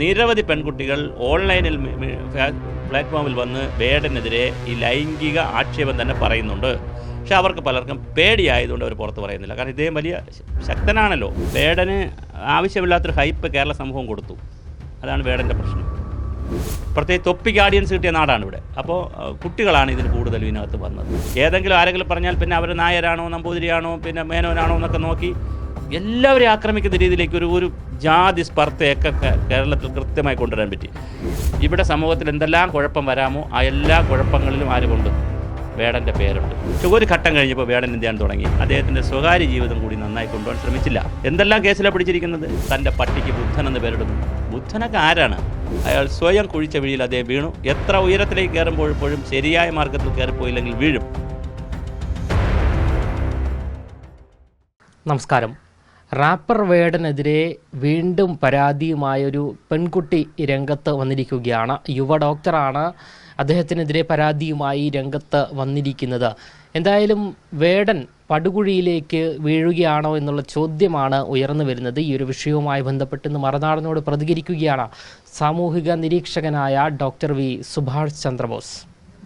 നിരവധി പെൺകുട്ടികൾ ഓൺലൈനിൽ പ്ലാറ്റ്ഫോമിൽ വന്ന് വേടനെതിരെ ഈ ലൈംഗിക ആക്ഷേപം തന്നെ പറയുന്നുണ്ട്. പക്ഷെ അവർക്ക് പലർക്കും പേടിയായതുകൊണ്ട് അവർ പുറത്ത് പറയുന്നില്ല. കാരണം ഇദ്ദേഹം വലിയ ശക്തനാണല്ലോ. വേടന് ആവശ്യമില്ലാത്തൊരു ഹൈപ്പ് കേരള സമൂഹം കൊടുത്തു. അതാണ് വേടന്റെ പ്രശ്നം. പ്രത്യേകിച്ച് തൊപ്പിക്ക് ആഡിയൻസ് കിട്ടിയ നാടാണ് ഇവിടെ. അപ്പോൾ കുട്ടികളാണ് ഇതിന് കൂടുതൽ ഇതിനകത്ത് വന്നത്. ഏതെങ്കിലും ആരെങ്കിലും പറഞ്ഞാൽ പിന്നെ അവർ നായരാണോ നമ്പൂതിരിയാണോ പിന്നെ മേനോനാണോ എന്നൊക്കെ നോക്കി എല്ലാവരെയും ആക്രമിക്കുന്ന രീതിയിലേക്ക് ഒരു ഒരു ജാതി സ്പർദ്ധയൊക്കെ കേരളത്തിൽ കൃത്യമായി കൊണ്ടുവരാൻ പറ്റി. ഇവിടെ സമൂഹത്തിൽ എന്തെല്ലാം കുഴപ്പം വരാമോ ആ എല്ലാ കുഴപ്പങ്ങളിലും ആരുമുണ്ട്? വേടന്റെ പേരുണ്ട്. ഒരു ഘട്ടം കഴിഞ്ഞപ്പോൾ വേടൻ എന്ത് ചെയ്യാൻ തുടങ്ങി? അദ്ദേഹത്തിന്റെ സ്വകാര്യ ജീവിതം കൂടി നന്നായി കൊണ്ടുപോകാൻ ശ്രമിച്ചില്ല. എന്തെല്ലാം കേസിലാണ് പിടിച്ചിരിക്കുന്നത്? തന്റെ പട്ടിക്ക് ബുദ്ധൻ എന്ന് പേരിടുന്നു. ബുദ്ധനൊക്കെ ആരാണ്? അയാൾ സ്വയം കുഴിച്ച വീഴിൽ അദ്ദേഹം വീണു. എത്ര ഉയരത്തിലേക്ക് കയറുമ്പോഴപ്പോഴും ശരിയായ മാർഗത്തിൽ കയറിപ്പോയില്ലെങ്കിൽ വീഴും. നമസ്കാരം. റാപ്പർ വേടനെതിരെ വീണ്ടും പരാതിയുമായൊരു പെൺകുട്ടി രംഗത്ത് വന്നിരിക്കുകയാണ്. യുവ ഡോക്ടറാണ് അദ്ദേഹത്തിനെതിരെ പരാതിയുമായി രംഗത്ത് വന്നിരിക്കുന്നത്. എന്തായാലും വേടൻ പടുകുഴിയിലേക്ക് വീഴുകയാണോ എന്നുള്ള ചോദ്യമാണ് ഉയർന്നു വരുന്നത്. ഈ ഒരു വിഷയവുമായി ബന്ധപ്പെട്ട് ഇന്ന് മറുനാടനോട് പ്രതികരിക്കുകയാണ് സാമൂഹിക നിരീക്ഷകനായ ഡോക്ടർ വി സുഭാഷ് ചന്ദ്രബോസ്.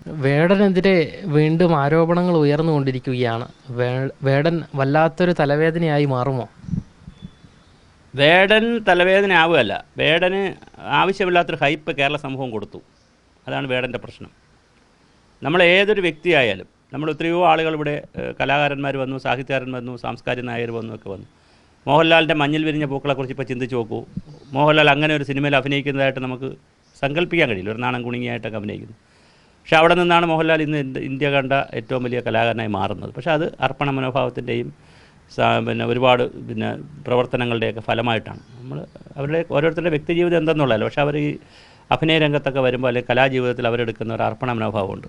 വേടനെതിരെ വീണ്ടും ആരോപണങ്ങൾ ഉയർന്നുകൊണ്ടിരിക്കുകയാണ്. വേടൻ വല്ലാത്തൊരു തലവേദനയായി മാറുമോ? വേടൻ തലവേദന ആവുകയല്ല വേടന് ആവശ്യമില്ലാത്തൊരു ഹൈപ്പ് കേരള സമൂഹം കൊടുത്തു. അതാണ് വേടന്റെ പ്രശ്നം. നമ്മൾ ഏതൊരു വ്യക്തിയായാലും നമ്മൾ എത്രയോ ആളുകൾ ഇവിടെ കലാകാരന്മാർ വന്നു സാഹിത്യകാരൻ വന്നു സാംസ്കാരിക നായർ വന്നു ഒക്കെ വന്നു. മോഹൻലാലിന്റെ മഞ്ഞിൽ വിരിഞ്ഞ പൂക്കളെക്കുറിച്ച് ഇപ്പോൾ ചിന്തിച്ച് നോക്കൂ. മോഹൻലാൽ അങ്ങനെ ഒരു സിനിമയിൽ അഭിനയിക്കുന്നതായിട്ട് നമുക്ക് സങ്കല്പിക്കാൻ കഴിയില്ല. ഒരു നാണം കുണുങ്ങിയായിട്ടൊക്കെ അഭിനയിക്കുന്നു. പക്ഷേ അവിടെ നിന്നാണ് മോഹൻലാൽ ഇന്ന് ഇന്ത്യ- കണ്ട ഏറ്റവും വലിയ കലാകാരനായി മാറുന്നത്. പക്ഷേ അത് അർപ്പണ മനോഭാവത്തിന്റെയും പിന്നെ ഒരുപാട് പിന്നെ പ്രവർത്തനങ്ങളുടെയൊക്കെ ഫലമായിട്ടാണ്. നമ്മൾ അവരുടെ ഓരോരുത്തരുടെ വ്യക്തിജീവിതം എന്തെന്നുള്ളതല്ല. പക്ഷേ അവർ ഈ അഭിനയ രംഗത്തൊക്കെ വരുമ്പോൾ അല്ലെങ്കിൽ കലാജീവിതത്തിൽ അവരെടുക്കുന്ന ഒരു അർപ്പണ മനോഭാവമുണ്ട്.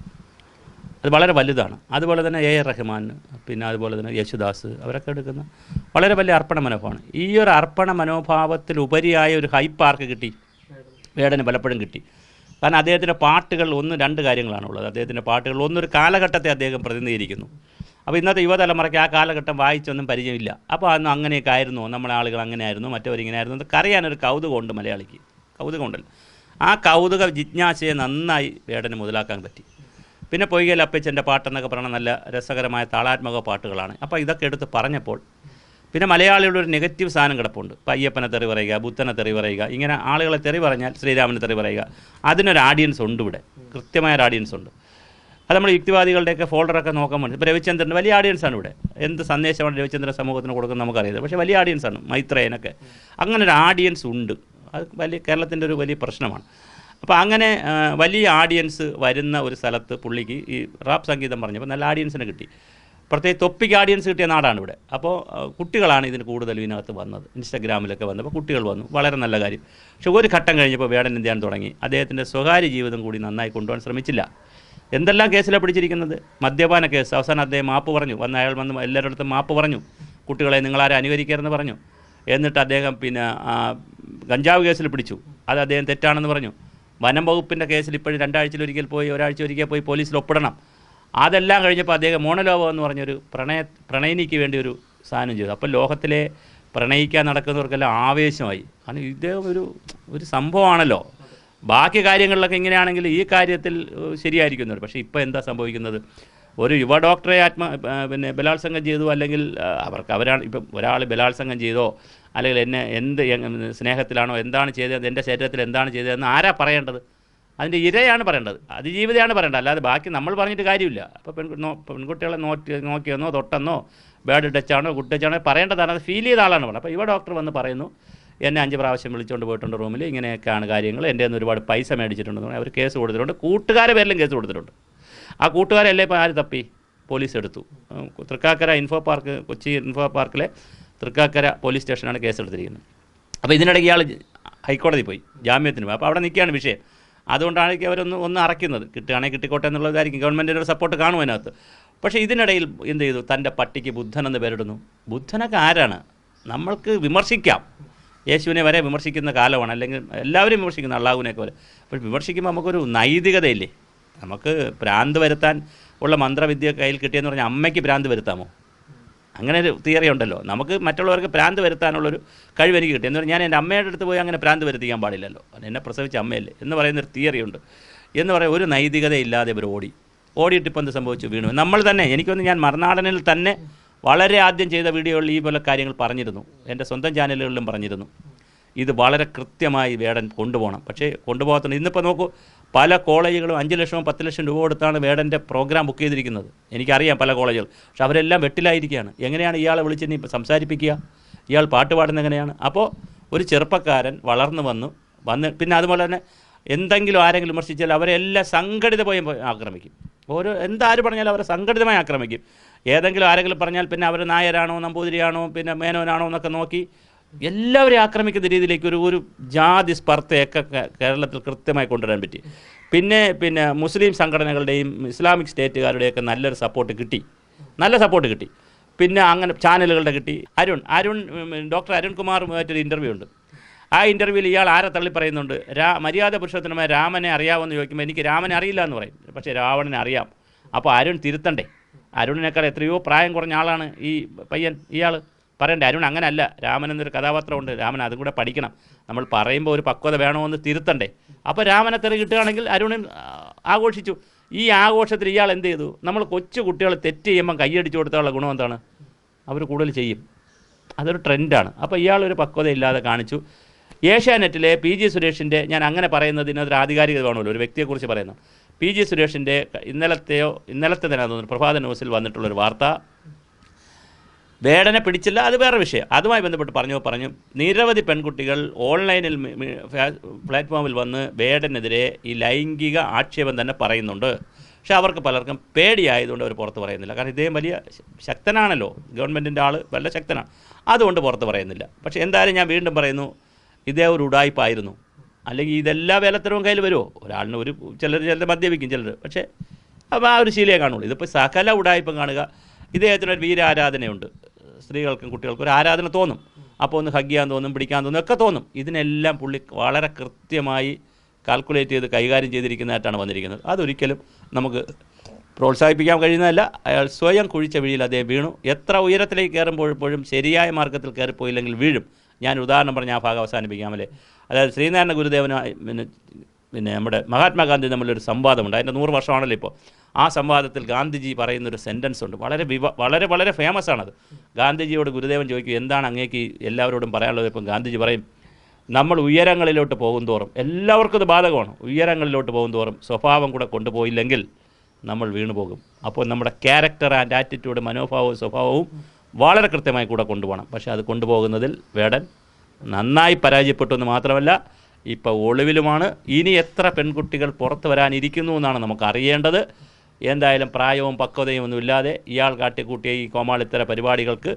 അത് വളരെ വലുതാണ്. അതുപോലെ തന്നെ എ ആർ റഹ്മാൻ പിന്നെ അതുപോലെ തന്നെ യേശുദാസ് അവരൊക്കെ എടുക്കുന്ന വളരെ വലിയ അർപ്പണ മനോഭാവമാണ്. ഈ ഒരു അർപ്പണ മനോഭാവത്തിലുപരിയായ ഒരു ഹൈപ്പ് ആർക്ക് കിട്ടി? വേടന് പലപ്പോഴും കിട്ടി. കാരണം അദ്ദേഹത്തിന്റെ പാട്ടുകൾ ഒന്ന് രണ്ട് കാര്യങ്ങളാണ് ഉള്ളത്. അദ്ദേഹത്തിന്റെ പാട്ടുകൾ ഒന്നൊരു കാലഘട്ടത്തെ അദ്ദേഹം പ്രതിനിധീകരിക്കുന്നു. അപ്പോൾ ഇന്നത്തെ യുവതലമുറയ്ക്ക് ആ കാലഘട്ടം വായിച്ചൊന്നും പരിചയമില്ല. അപ്പോൾ അന്ന് അങ്ങനെയൊക്കെ ആയിരുന്നു? നമ്മളെ ആളുകൾ അങ്ങനെയായിരുന്നു മറ്റവരിങ്ങനെ ആയിരുന്നു എന്നൊക്കെ അറിയാനൊരു കൗതുകമുണ്ട് മലയാളിക്ക്. കൗതുകമുണ്ടല്ലോ. ആ കൗതുക ജിജ്ഞാസയെ നന്നായി വേടന് മുതലാക്കാൻ പറ്റി. പിന്നെ പൊയ്കൽ അപ്പച്ചന്റെ പാട്ടെന്നൊക്കെ പറഞ്ഞ നല്ല രസകരമായ താളാത്മക പാട്ടുകളാണ്. അപ്പോൾ ഇതൊക്കെ എടുത്ത് പറഞ്ഞപ്പോൾ പിന്നെ മലയാളികളുടെ ഒരു നെഗറ്റീവ് സാധനം കിടപ്പുണ്ട്. ഇപ്പം അയ്യപ്പനെ തെറി പറയുക ബുദ്ധനെ തെറി പറയുക ഇങ്ങനെ ആളുകളെ തെറി പറഞ്ഞാൽ ശ്രീരാമനെ തെറി പറയുക. അതിനൊരു ആഡിയൻസ് ഉണ്ട് ഇവിടെ. കൃത്യമായ ഒരു ആഡിയൻസ് ഉണ്ട്. അത് നമ്മൾ യുക്തിവാദികളുടെയൊക്കെ ഫോൾഡറൊക്കെ നോക്കാൻ വേണ്ടി ഇപ്പോൾ രവിചന്ദ്രൻ വലിയ ആഡിയൻസാണ് ഇവിടെ. എന്ത് സന്ദേശമാണ് രവിചന്ദ്രൻ സമൂഹത്തിന് കൊടുക്കുന്നത് നമുക്കറിയാം പക്ഷേ വലിയ ആഡിയൻസാണ് മൈത്രേയനൊക്കെ. അങ്ങനെ ഒരു ആഡിയൻസ് ഉണ്ട്. അത് വലിയ കേരളത്തിന്റെ ഒരു വലിയ പ്രശ്നമാണ്. അപ്പോൾ അങ്ങനെ വലിയ ആഡിയൻസ് വരുന്ന ഒരു സ്ഥലത്ത് പുള്ളിക്ക് ഈ റാപ്പ് സംഗീതം പറഞ്ഞപ്പോൾ നല്ല ആഡിയൻസിനെ കിട്ടി. പ്രത്യേകിച്ച് തൊപ്പിക്ക് ആഡിയൻസ് കിട്ടിയ നാടാണ് ഇവിടെ. അപ്പോൾ കുട്ടികളാണ് ഇതിന് കൂടുതൽ ഇതിനകത്ത് വന്നത്. ഇൻസ്റ്റാഗ്രാമിലൊക്കെ വന്നപ്പോൾ കുട്ടികൾ വന്നു. വളരെ നല്ല കാര്യം. പക്ഷെ ഒരു ഘട്ടം കഴിഞ്ഞപ്പോൾ വേടൻ എന്ത് ചെയ്യാൻ തുടങ്ങി? അദ്ദേഹത്തിന്റെ സ്വകാര്യ ജീവിതം കൂടി നന്നായി കൊണ്ടുപോകാൻ ശ്രമിച്ചില്ല. എന്തെല്ലാം കേസിലാണ് പിടിച്ചിരിക്കുന്നത്? മദ്യപാന കേസ്. അവസാനം അദ്ദേഹം മാപ്പ് പറഞ്ഞു. വന്ന് അയാൾ വന്ന് എല്ലാവരുടെ അടുത്തും മാപ്പ് പറഞ്ഞു. കുട്ടികളെ നിങ്ങളാരും അനുകരിക്കരുതെന്ന് പറഞ്ഞു. എന്നിട്ട് അദ്ദേഹം പിന്നെ കഞ്ചാവ് കേസിൽ പിടിച്ചു. അത് അദ്ദേഹം തെറ്റാണെന്ന് പറഞ്ഞു. വനം വകുപ്പിന്റെ കേസിൽ ഇപ്പോഴും രണ്ടാഴ്ചയിൽ ഒരിക്കൽ പോയി ഒരാഴ്ച ഒരിക്കൽ പോയി പോലീസിൽ ഒപ്പിടണം. അതെല്ലാം കഴിഞ്ഞപ്പോൾ അദ്ദേഹം മോണലോകം എന്ന് പറഞ്ഞൊരു പ്രണയ പ്രണയിനിക്ക് വേണ്ടി ഒരു സാധനം ചെയ്തു. അപ്പോൾ ലോകത്തിലെ പ്രണയിക്കാൻ നടക്കുന്നവർക്കെല്ലാം ആവേശമായി. കാരണം ഇദ്ദേഹം ഒരു ഒരു സംഭവമാണല്ലോ. ബാക്കി കാര്യങ്ങളിലൊക്കെ ഇങ്ങനെയാണെങ്കിൽ ഈ കാര്യത്തിൽ ശരിയായിരിക്കുന്നുണ്ട് പക്ഷേ ഇപ്പോൾ എന്താ സംഭവിക്കുന്നത്? ഒരു യുവ ഡോക്ടറെ ആത്മ പിന്നെ ബലാത്സംഗം ചെയ്തു അല്ലെങ്കിൽ അവർക്ക് അവരാണ് ഇപ്പം ഒരാൾ ബലാത്സംഗം ചെയ്തോ അല്ലെങ്കിൽ എന്നെ എന്ത് സ്നേഹത്തിലാണോ എന്താണ് ചെയ്തത് എന്റെ ശരീരത്തിൽ എന്താണ് ചെയ്തതെന്ന് ആരാ പറയേണ്ടത്? അതിന്റെ ഇരയാണ് പറയേണ്ടത്. അതിജീവിതയാണ് പറയേണ്ടത്. അല്ലാതെ ബാക്കി നമ്മൾ പറഞ്ഞിട്ട് കാര്യമില്ല. അപ്പോൾ പെൺ പെൺകുട്ടികളെ നോക്കി നോക്കിയെന്നോ തൊട്ടെന്നോ ബാഡ് ടച്ചാണോ ഗുഡ് ടച്ചാണോ പറയേണ്ടതാണ്. അത് ഫീൽ ചെയ്ത ആളാണ് പറയുന്നത് അപ്പോൾ ഇവ ഡോക്ടർ വന്ന് പറയുന്നു എന്നെ അഞ്ച് പ്രാവശ്യം വിളിച്ചുകൊണ്ട് പോയിട്ടുണ്ട് റൂമിൽ ഇങ്ങനെയൊക്കെയാണ് കാര്യങ്ങൾ. എന്റെ നിന്ന് ഒരുപാട് പൈസ മേടിച്ചിട്ടുണ്ടെന്ന് അവർ കേസ് കൊടുത്തിട്ടുണ്ട്. കൂട്ടുകാരെ പേരിലും കേസ് കൊടുത്തിട്ടുണ്ട്. ആ കൂട്ടുകാരല്ലേ ഇപ്പോൾ ആര് തപ്പി? പോലീസ് എടുത്തു. Thrikkakara info park Kochi info പാർക്കിലെ തൃക്കാക്കര പോലീസ് സ്റ്റേഷനാണ് കേസ് എടുത്തിരിക്കുന്നത്. അപ്പോൾ ഇതിനിടയ്ക്ക് ഇയാൾ ഹൈക്കോടതി പോയി ജാമ്യത്തിന് പോയി. അപ്പോൾ അവിടെ നിൽക്കുകയാണ് വിഷയം. അതുകൊണ്ടാണ് അവരൊന്ന് ഒന്ന് അറയ്ക്കുന്നത്. കിട്ടുകയാണെങ്കിൽ കിട്ടിക്കോട്ടെ എന്നുള്ളതായിരിക്കും. ഗവൺമെന്റിന്റെ ഒരു സപ്പോർട്ട് കാണും അതിനകത്ത്. പക്ഷേ ഇതിനിടയിൽ എന്ത് ചെയ്തു? തന്റെ പട്ടിക്ക് ബുദ്ധൻ എന്ന് പേരിടുന്നു. ബുദ്ധനൊക്കെ ആരാണ്? നമ്മൾക്ക് വിമർശിക്കാം. യേശുവിനെ വരെ വിമർശിക്കുന്ന കാലമാണ്. അല്ലെങ്കിൽ എല്ലാവരും വിമർശിക്കുന്ന അള്ളാഹുവിനെയൊക്കെ വരെ. അപ്പോൾ വിമർശിക്കുമ്പോൾ നമുക്കൊരു നൈതികതയില്ലേ? നമുക്ക് ഭ്രാന്ത് വരുത്താൻ ഉള്ള മന്ത്രവിദ്യ കയ്യിൽ കിട്ടിയെന്ന് പറഞ്ഞാൽ അമ്മയ്ക്ക് ഭ്രാന്ത് വരുത്താമോ? അങ്ങനെ ഒരു തിയറി ഉണ്ടല്ലോ. നമുക്ക് മറ്റുള്ളവർക്ക് പ്രാന്ത് വരുത്താനുള്ളൊരു കഴിവ് എനിക്ക് കിട്ടി. എന്ന് പറഞ്ഞാൽ ഞാൻ എന്റെ അമ്മയുടെ അടുത്ത് പോയി അങ്ങനെ പ്രാന്ത് വരുത്തിക്കാൻ പാടില്ലല്ലോ? എന്നെ പ്രസവിച്ച അമ്മയല്ലേ. എന്ന് പറയുന്നൊരു തിയറി ഉണ്ട്. എന്ന് പറയാൻ ഒരു നൈതികതയില്ലാതെ ഇവർ ഓടി. ഓടിയിട്ട് ഇപ്പം എന്ത് സംഭവിച്ചു? വീണു. നമ്മൾ തന്നെ എനിക്കൊന്ന് ഞാൻ മറുനാടനിൽ തന്നെ വളരെ ആദ്യം ചെയ്ത വീഡിയോകളിൽ ഈ പോലെ കാര്യങ്ങൾ പറഞ്ഞിരുന്നു. എന്റെ സ്വന്തം ചാനലുകളിലും പറഞ്ഞിരുന്നു. ഇത് വളരെ കൃത്യമായി വേടൻ കൊണ്ടുപോകണം. പക്ഷേ കൊണ്ടുപോകത്തുണ്ട് ഇന്നിപ്പോൾ നോക്കൂ പല കോളേജുകളും അഞ്ച് ലക്ഷം പത്ത് ലക്ഷം രൂപ കൊടുത്താണ് വേടന്റെ പ്രോഗ്രാം ബുക്ക് ചെയ്തിരിക്കുന്നത്. എനിക്കറിയാം പല കോളേജുകൾ. പക്ഷെ അവരെല്ലാം വെട്ടിലായിരിക്കുകയാണ്. എങ്ങനെയാണ് ഇയാളെ വിളിച്ച് ഇനി സംസാരിപ്പിക്കുക? ഇയാൾ പാട്ട് പാടുന്ന എങ്ങനെയാണ്? അപ്പോൾ ഒരു ചെറുപ്പക്കാരൻ വളർന്നു വന്നു വന്ന് പിന്നെ അതുപോലെ തന്നെ എന്തെങ്കിലും ആരെങ്കിലും വിമർശിച്ചാൽ അവരെല്ലാം സംഘടിതമായി ആക്രമിക്കും. ഓരോ എന്താര് പറഞ്ഞാലും അവരെ സംഘടിതമായി ആക്രമിക്കും. ഏതെങ്കിലും ആരെങ്കിലും പറഞ്ഞാൽ പിന്നെ അവർ നായരാണോ നമ്പൂതിരിയാണോ പിന്നെ മേനോനാണോ എന്നൊക്കെ നോക്കി എല്ലാവരെയും ആക്രമിക്കുന്ന രീതിയിലേക്ക് ഒരു ഒരു ജാതി സ്പർദ്ധയൊക്കെ കേരളത്തിൽ കൃത്യമായി കൊണ്ടുവരാൻ പറ്റി. പിന്നെ പിന്നെ മുസ്ലിം സംഘടനകളുടെയും ഇസ്ലാമിക് സ്റ്റേറ്റുകാരുടെയൊക്കെ നല്ലൊരു സപ്പോർട്ട് കിട്ടി. നല്ല സപ്പോർട്ട് കിട്ടി. പിന്നെ അങ്ങനെ ചാനലുകളുടെ കിട്ടി. അരുൺ അരുൺ ഡോക്ടർ അരുൺകുമാർ അരുൺകുമാറുമായിട്ടൊരു ഇന്റർവ്യൂ ഉണ്ട്. ആ ഇന്റർവ്യൂവിൽ ഇയാൾ ആരെ തള്ളി പറയുന്നുണ്ട്? രാ മര്യാദ പുരുഷോത്തനമായ രാമനെ അറിയാമെന്ന് ചോദിക്കുമ്പോൾ എനിക്ക് രാമനെ അറിയില്ല എന്ന് പറയും. പക്ഷേ രാവണനെ അറിയാം. അപ്പോൾ അരുൺ തിരുത്തണ്ടേ? അരുണിനേക്കാൾ എത്രയോ പ്രായം കുറഞ്ഞ ആളാണ് ഈ പയ്യൻ ഇയാൾ പറയണ്ടേ അരുൺ അങ്ങനല്ല. രാമൻ എന്നൊരു കഥാപാത്രമുണ്ട്. രാമൻ അതും കൂടെ പഠിക്കണം. നമ്മൾ പറയുമ്പോൾ ഒരു പക്വത വേണമെന്ന് തിരുത്തണ്ടേ. അപ്പോൾ രാമനെ തെറി കിട്ടുകയാണെങ്കിൽ അരുണൻ ആഘോഷിച്ചു. ഈ ആഘോഷത്തിൽ ഇയാൾ എന്ത് ചെയ്തു? നമ്മൾ കൊച്ചു കുട്ടികൾ തെറ്റ് ചെയ്യുമ്പം കൈയടിച്ചു കൊടുത്തുള്ള ഗുണം എന്താണ്? അവർ കൂടുതൽ ചെയ്യും. അതൊരു ട്രെൻഡാണ്. അപ്പോൾ ഇയാൾ ഒരു പക്വതയില്ലാതെ കാണിച്ചു. ഏഷ്യാനെറ്റിലെ പി ജി സുരേഷിന്റെ ഞാൻ അങ്ങനെ പറയുന്നതിന് ഒരു ആധികാരികത വേണമല്ലോ ഒരു വ്യക്തിയെക്കുറിച്ച് പറയുന്നു. പി ജി സുരേഷിന്റെ ഇന്നലത്തെയോ ഇന്നലത്തെ തന്നെ തോന്നുന്നു പ്രഭാത ന്യൂസിൽ വന്നിട്ടുള്ളൊരു വാർത്ത. വേടനെ പിടിച്ചില്ല അത് വേറെ വിഷയം. അതുമായി ബന്ധപ്പെട്ട് പറഞ്ഞു പറഞ്ഞു നിരവധി പെൺകുട്ടികൾ ഓൺലൈനിൽ പ്ലാറ്റ്ഫോമിൽ വന്ന് വേടനെതിരെ ഈ ലൈംഗിക ആക്ഷേപം തന്നെ പറയുന്നുണ്ട്. പക്ഷേ അവർക്ക് പലർക്കും പേടിയായതുകൊണ്ട് അവർ പുറത്ത് പറയുന്നില്ല. കാരണം ഇദ്ദേഹം വലിയ ശക്തനാണല്ലോ. ഗവൺമെന്റിന്റെ ആൾ വല്ല ശക്തനാണ്. അതുകൊണ്ട് പുറത്ത് പറയുന്നില്ല. പക്ഷേ എന്തായാലും ഞാൻ വീണ്ടും പറയുന്നു ഇദ്ദേഹം ഒരു ഉടായ്പായിരുന്നു. അല്ലെങ്കിൽ ഇതെല്ലാ വേലത്തരവും കയ്യിൽ വരുമോ ഒരാളിന് ഒരു ചിലർ ചിലർ മദ്യപിക്കും ചിലർ. പക്ഷേ അപ്പോൾ ആ ഒരു ശീലയെ കാണുള്ളൂ. ഇതിപ്പോൾ സകല ഉടായ്പം കാണുക. ഇദ്ദേഹത്തിനൊരു വീരാരാധനയുണ്ട്. സ്ത്രീകൾക്കും കുട്ടികൾക്കും ഒരു ആരാധന തോന്നും. അപ്പോൾ ഒന്ന് ഹഗ് ചെയ്യാൻ തോന്നും പിടിക്കാൻ തോന്നും ഒക്കെ തോന്നും. ഇതിനെല്ലാം പുള്ളി വളരെ കൃത്യമായി കാൽക്കുലേറ്റ് ചെയ്ത് കൈകാര്യം ചെയ്തിരിക്കുന്നതായിട്ടാണ് വന്നിരിക്കുന്നത്. അതൊരിക്കലും നമുക്ക് പ്രോത്സാഹിപ്പിക്കാൻ കഴിയുന്നതല്ല. അയാൾ സ്വയം കുഴിച്ച വീഴിൽ അദ്ദേഹം വീണു. എത്ര ഉയരത്തിലേക്ക് കയറുമ്പോഴപ്പോഴും ശരിയായ മാർഗത്തിൽ കയറിപ്പോയില്ലെങ്കിൽ വീഴും. ഞാൻ ഉദാഹരണം പറഞ്ഞ് ആ ഭാഗം അവസാനിപ്പിക്കാമല്ലേ അതായത് ശ്രീനാരായണ ഗുരുദേവന് പിന്നെ പിന്നെ നമ്മുടെ മഹാത്മാഗാന്ധി തമ്മിലൊരു സംവാദമുണ്ട്. അതിന്റെ നൂറ് വർഷമാണല്ലോ ഇപ്പോൾ. ആ സംവാദത്തിൽ ഗാന്ധിജി പറയുന്നൊരു സെന്റൻസ് ഉണ്ട്. വളരെ വിവ വളരെ വളരെ ഫേമസ് ആണത്. ഗാന്ധിജിയോട് ഗുരുദേവൻ ചോദിക്കും എന്താണ് അങ്ങേക്ക് എല്ലാവരോടും പറയാനുള്ളത്? ഇപ്പം ഗാന്ധിജി പറയും നമ്മൾ ഉയരങ്ങളിലോട്ട് പോകും തോറും എല്ലാവർക്കും ഇത് ബാധകമാണ്. ഉയരങ്ങളിലോട്ട് പോകും തോറും സ്വഭാവം കൂടെ കൊണ്ടുപോയില്ലെങ്കിൽ നമ്മൾ വീണുപോകും. അപ്പോൾ നമ്മുടെ ക്യാരക്ടർ ആൻഡ് ആറ്റിറ്റ്യൂഡ് മനോഭാവവും സ്വഭാവവും വളരെ കൃത്യമായി കൂടെ കൊണ്ടുപോകണം. പക്ഷേ അത് കൊണ്ടുപോകുന്നതിൽ വേടൻ നന്നായി പരാജയപ്പെട്ടു എന്ന് മാത്രമല്ല ഇപ്പോൾ ഒളിവിലുമാണ്. ഇനി എത്ര പെൺകുട്ടികൾ പുറത്ത് വരാനിരിക്കുന്നു എന്നാണ് നമുക്ക് അറിയേണ്ടത് എന്തായാലും പ്രായവും പക്വതയും ഒന്നും ഇല്ലാതെ ഇയാൾ കാട്ടിക്കൂട്ടിയ ഈ കോമാളിത്തര പരിപാടികൾക്ക്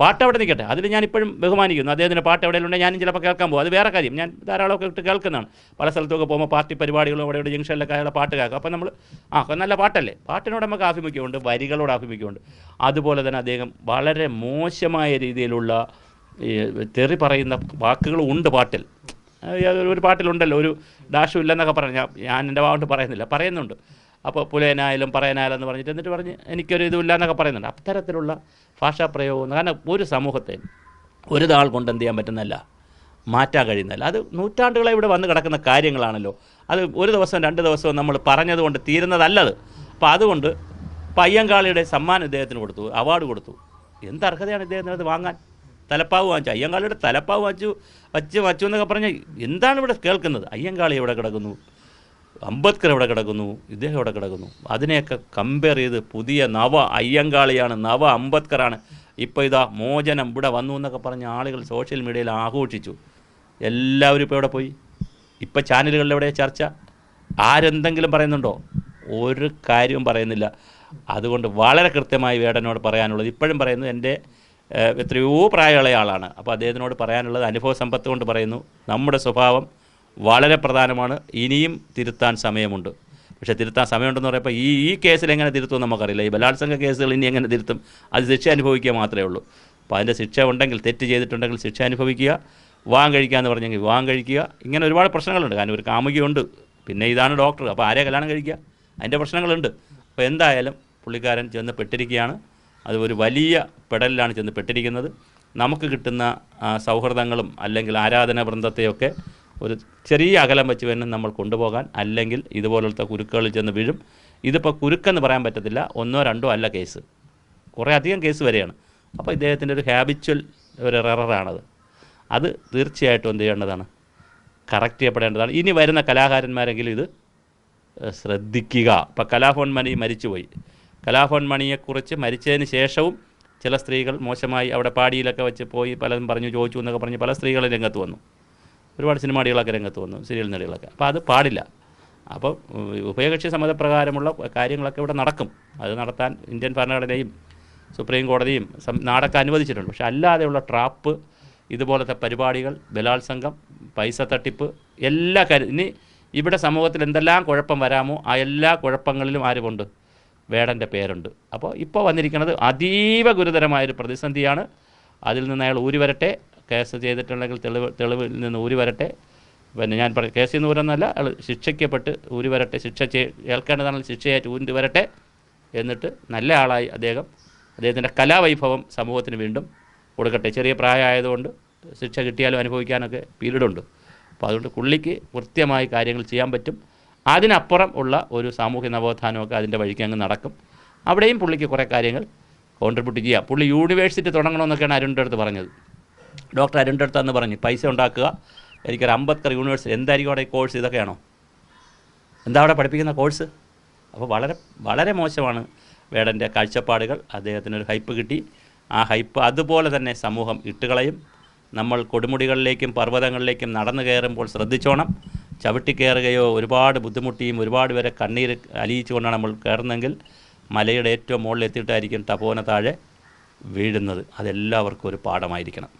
പാട്ട് അവിടെ നിൽക്കട്ടെ. അതിൽ ഞാൻ ഇപ്പോഴും ബഹുമാനിക്കുന്നു. അദ്ദേഹത്തിന്റെ പാട്ട് എവിടെയുണ്ടെങ്കിൽ ഞാനും ചിലപ്പോൾ കേൾക്കാൻ പോകും. അത് വേറെ കാര്യം. ഞാൻ ധാരാളമൊക്കെ ഇട്ട് കേൾക്കുന്നതാണ്. പല സ്ഥലത്തൊക്കെ പോകുമ്പോൾ പാർട്ടി പരിപാടികളും അവിടെ ഇവിടെ ജംഗ്ഷനിലൊക്കെ അയാളെ പാട്ട് കേൾക്കും. അപ്പോൾ നമ്മൾ ആ നല്ല പാട്ടല്ലേ? പാട്ടിനോട് നമുക്ക് ആഭിമുഖ്യമുണ്ട് വരികളോട് ആഭിമുഖ്യമുണ്ട്. അതുപോലെ തന്നെ അദ്ദേഹം വളരെ മോശമായ രീതിയിലുള്ള തെറി പറയുന്ന വാക്കുകളും ഉണ്ട് പാട്ടിൽ. ഒരു പാട്ടിലുണ്ടല്ലോ ഒരു ഡാഷും ഇല്ലെന്നൊക്കെ പറഞ്ഞു. ഞാൻ എന്റെ വാണ്ട് പറയുന്നില്ല. പറയുന്നുണ്ട്. അപ്പോൾ പുലേനായാലും പറയാനായാലും എന്ന് പറഞ്ഞിട്ട് എന്നിട്ട് പറഞ്ഞ് എനിക്കൊരു ഇതുമില്ല എന്നൊക്കെ പറയുന്നുണ്ട്. അത്തരത്തിലുള്ള ഭാഷാപ്രയോഗം കാരണം ഒരു സമൂഹത്തെ ഒരു കൊണ്ട് എന്ത് ചെയ്യാൻ പറ്റുന്നല്ല മാറ്റാൻ കഴിയുന്നതല്ല. അത് നൂറ്റാണ്ടുകളെ ഇവിടെ വന്ന് കിടക്കുന്ന കാര്യങ്ങളാണല്ലോ. അത് ഒരു ദിവസം രണ്ട് ദിവസവും നമ്മൾ പറഞ്ഞതുകൊണ്ട് തീരുന്നതല്ലത്. അപ്പോൾ അതുകൊണ്ട് പയ്യങ്കാളിയുടെ സമ്മാനം ഇദ്ദേഹത്തിന് കൊടുത്തു അവാർഡ് കൊടുത്തു. എന്ത് അർഹതയാണ് ഇദ്ദേഹത്തിന് അത് വാങ്ങാൻ? തലപ്പാവ് വാങ്ങിച്ചു. അയ്യങ്കാളിയുടെ തലപ്പാവ് വാങ്ങിച്ചു വച്ച് വച്ചു എന്നൊക്കെ പറഞ്ഞാൽ എന്താണ് ഇവിടെ കേൾക്കുന്നത്? അയ്യങ്കാളി എവിടെ കിടക്കുന്നു? അംബേദ്കർ എവിടെ കിടക്കുന്നു? ഇദ്ദേഹം എവിടെ കിടക്കുന്നു? അതിനെയൊക്കെ കമ്പയർ ചെയ്ത് പുതിയ നവ അയ്യങ്കാളിയാണ് നവ അംബേദ്കറാണ്. ഇപ്പോൾ ഇതാ മോചനം ഇവിടെ വന്നു എന്നൊക്കെ പറഞ്ഞ ആളുകൾ സോഷ്യൽ മീഡിയയിൽ ആഘോഷിച്ചു. എല്ലാവരും ഇപ്പോൾ എവിടെ പോയി? ഇപ്പം ചാനലുകളിൽ എവിടെ ചർച്ച? ആരെന്തെങ്കിലും പറയുന്നുണ്ടോ? ഒരു കാര്യവും പറയുന്നില്ല. അതുകൊണ്ട് വളരെ കൃത്യമായി വേടനോട് പറയാനുള്ളത് ഇപ്പോഴും പറയുന്നത് എന്റെ എത്രയോ പ്രായമുള്ള ആളാണ്. അപ്പോൾ അദ്ദേഹത്തിനോട് പറയാനുള്ളത് അനുഭവ സമ്പത്ത് കൊണ്ട് പറയുന്നു നമ്മുടെ സ്വഭാവം വളരെ പ്രധാനമാണ്. ഇനിയും തിരുത്താൻ സമയമുണ്ട്. പക്ഷേ തിരുത്താൻ സമയമുണ്ടെന്ന് പറയുമ്പോൾ ഈ ഈ കേസിൽ എങ്ങനെ തിരുത്തുമെന്ന് നമുക്കറിയില്ല. ഈ ബലാത്സംഗ കേസുകൾ ഇനി എങ്ങനെ തിരുത്തും? അത് ശിക്ഷ അനുഭവിക്കുക മാത്രമേ ഉള്ളൂ. അപ്പോൾ അതിന്റെ ശിക്ഷ ഉണ്ടെങ്കിൽ തെറ്റ് ചെയ്തിട്ടുണ്ടെങ്കിൽ ശിക്ഷ അനുഭവിക്കുക വിവാഹം കഴിക്കുക എന്ന് പറഞ്ഞെങ്കിൽ വിവാഹം കഴിക്കുക. ഇങ്ങനെ ഒരുപാട് പ്രശ്നങ്ങളുണ്ട്. കാരണം ഒരു കാമുകിയുണ്ട് പിന്നെ ഇതാണ് ഡോക്ടർ. അപ്പോൾ ആരെ കല്യാണം കഴിക്കുക? അതിന്റെ പ്രശ്നങ്ങളുണ്ട്. അപ്പോൾ എന്തായാലും പുള്ളിക്കാരൻ ചെന്ന് പെട്ടിരിക്കുകയാണ്. അത് ഒരു വലിയ പെടലിലാണ് ചെന്ന് പെട്ടിരിക്കുന്നത്. നമുക്ക് കിട്ടുന്ന സൗഹൃദങ്ങളും അല്ലെങ്കിൽ ആരാധന വൃന്ദത്തെയൊക്കെ ഒരു ചെറിയ അകലം വെച്ച് വേണം നമ്മൾ കൊണ്ടുപോകാൻ. അല്ലെങ്കിൽ ഇതുപോലത്തെ കുരുക്കുകളിൽ ചെന്ന് വീഴും. ഇതിപ്പോൾ കുരുക്കെന്ന് പറയാൻ പറ്റത്തില്ല. ഒന്നോ രണ്ടോ അല്ല കേസ്. കുറേ അധികം കേസ് വരെയാണ്. അപ്പോൾ ഇദ്ദേഹത്തിന്റെ ഒരു ഹാബിച്വൽ ഒരു എററാണത് അത് തീർച്ചയായിട്ടും എന്ത് ചെയ്യേണ്ടതാണ്? കറക്റ്റ് ചെയ്യപ്പെടേണ്ടതാണ്. ഇനി വരുന്ന കലാകാരന്മാരെങ്കിലും ഇത് ശ്രദ്ധിക്കുക. ഇപ്പം കലാഭവൻ മണി മരിച്ചുപോയി. കലാഭവൻ മണിയെക്കുറിച്ച് മരിച്ചതിന് ശേഷവും ചില സ്ത്രീകൾ മോശമായി അവിടെ പാടിയിലൊക്കെ വെച്ച് പോയി പലതും പറഞ്ഞു ചോദിച്ചു എന്നൊക്കെ പറഞ്ഞ് പല സ്ത്രീകളും രംഗത്ത് വന്നു. ഒരുപാട് സിനിമാടികളൊക്കെ രംഗത്ത് വന്നു സീരിയൽ നടികളൊക്കെ. അപ്പോൾ അത് പാടില്ല. അപ്പോൾ ഉഭയകക്ഷി സമ്മതപ്രകാരമുള്ള കാര്യങ്ങളൊക്കെ ഇവിടെ നടക്കും. അത് നടത്താൻ ഇന്ത്യൻ ഭരണഘടനയും സുപ്രീം കോടതിയും നാടൊക്കെ അനുവദിച്ചിട്ടുണ്ട്. പക്ഷെ അല്ലാതെയുള്ള ട്രാപ്പ് ഇതുപോലത്തെ പരിപാടികൾ ബലാത്സംഗം പൈസ തട്ടിപ്പ് എല്ലാ കാര്യം ഇനി ഇവിടെ സമൂഹത്തിൽ എന്തെല്ലാം കുഴപ്പം വരാമോ ആ എല്ലാ കുഴപ്പങ്ങളിലും ആരുമുണ്ട്? വേടന്റെ പേരുണ്ട്. അപ്പോൾ ഇപ്പോൾ വന്നിരിക്കുന്നത് അതീവ ഗുരുതരമായൊരു പ്രതിസന്ധിയാണ്. അതിൽ നിന്ന് അയാൾ ഊരി വരട്ടെ. കേസ് ചെയ്തിട്ടുണ്ടെങ്കിൽ തെളിവ് തെളിവിൽ നിന്ന് ഊരി വരട്ടെ. പിന്നെ ഞാൻ പറയും കേസിൽ നിന്ന് ഊരെന്നല്ല അയാൾ ശിക്ഷിക്കപ്പെട്ട് ഊരി വരട്ടെ. ശിക്ഷ ഏൽക്കേണ്ടതാണെങ്കിൽ ശിക്ഷയായിട്ട് ഊരി വരട്ടെ എന്നിട്ട് നല്ല ആളായി അദ്ദേഹം. അദ്ദേഹത്തിന്റെ കലാവൈഭവം സമൂഹത്തിന് വീണ്ടും കൊടുക്കട്ടെ. ചെറിയ പ്രായമായതുകൊണ്ട് ശിക്ഷ കിട്ടിയാലും അനുഭവിക്കാനൊക്കെ പീരീഡുണ്ട്. അപ്പോൾ അതുകൊണ്ട് പുള്ളിക്ക് കൃത്യമായി കാര്യങ്ങൾ ചെയ്യാൻ പറ്റും. അതിനപ്പുറം ഉള്ള ഒരു സാമൂഹ്യ നവോത്ഥാനമൊക്കെ അതിന്റെ വഴിക്ക് അങ്ങ് നടക്കും. അവിടെയും പുള്ളിക്ക് കുറേ കാര്യങ്ങൾ കോൺട്രിബ്യൂട്ട് ചെയ്യാം. പുള്ളി യൂണിവേഴ്സിറ്റി തുടങ്ങണമെന്നൊക്കെയാണ് അരുണിന്റെ അടുത്ത് പറഞ്ഞത്. ഡോക്ടർ അരുണിന്റെ അടുത്ത് അന്ന് പറഞ്ഞു പൈസ ഉണ്ടാക്കുക. എനിക്കൊരു അമ്പത്തർ യൂണിവേഴ്സിറ്റി എന്തായിരിക്കും അവിടെ കോഴ്സ് ഇതൊക്കെയാണോ? എന്താ അവിടെ പഠിപ്പിക്കുന്ന കോഴ്സ് അപ്പോൾ വളരെ വളരെ മോശമാണ് വേടന്റെ കാഴ്ചപ്പാടുകൾ. അദ്ദേഹത്തിനൊരു ഹൈപ്പ് കിട്ടി. ആ ഹൈപ്പ് അതുപോലെ തന്നെ സമൂഹം ഇട്ടുകളയും. നമ്മൾ കൊടുമുടികളിലേക്കും പർവതങ്ങളിലേക്കും നടന്നു കയറുമ്പോൾ ശ്രദ്ധിച്ചോണം. ചവിട്ടി കയറുകയോ ഒരുപാട് ബുദ്ധിമുട്ടിയും ഒരുപാട് പേരെ കണ്ണീര് അലിയിച്ചുകൊണ്ടാണ് നമ്മൾ കയറുന്നതെങ്കിൽ മലയുടെ ഏറ്റവും മുകളിൽ എത്തിയിട്ടായിരിക്കും തപോന താഴെ വീഴുന്നത്. അതെല്ലാവർക്കും ഒരു പാഠമായിരിക്കണം.